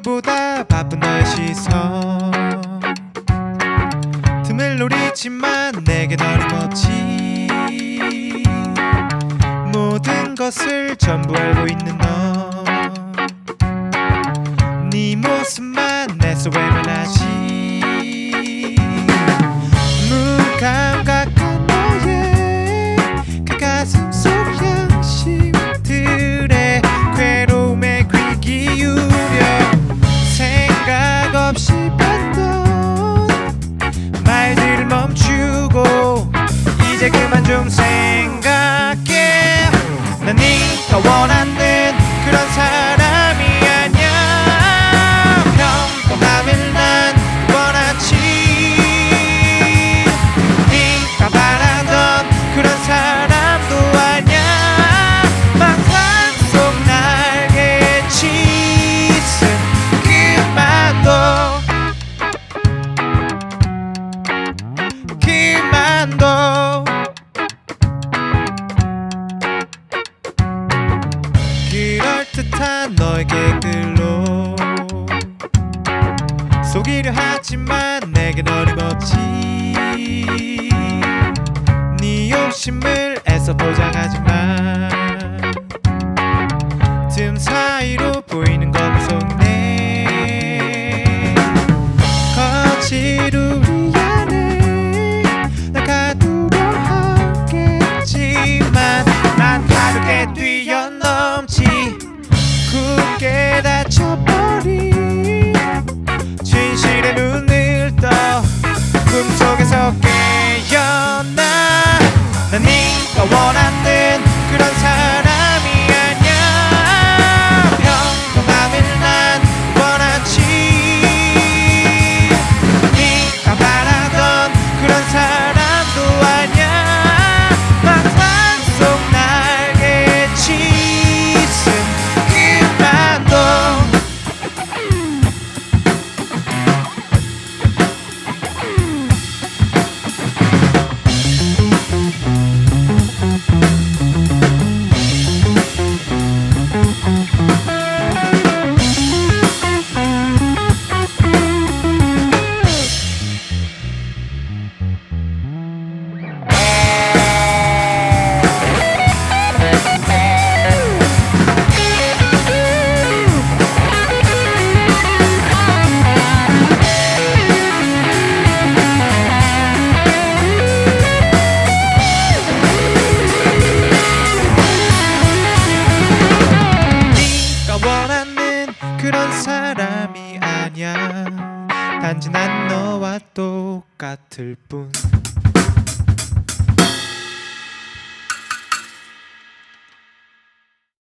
생각보다 바쁜 날씨서 틈을 노리지만 내게 너를 멋지 모든 것을 전부 알고 있는 너. 이제 그만 좀 생각 따뜻한 너에게 글로. 속이려 하지만 내게 어림없지. 네 욕심을 애써 보장하지마 그런 사람이 아니야. 단지 난 너와 똑같을 뿐.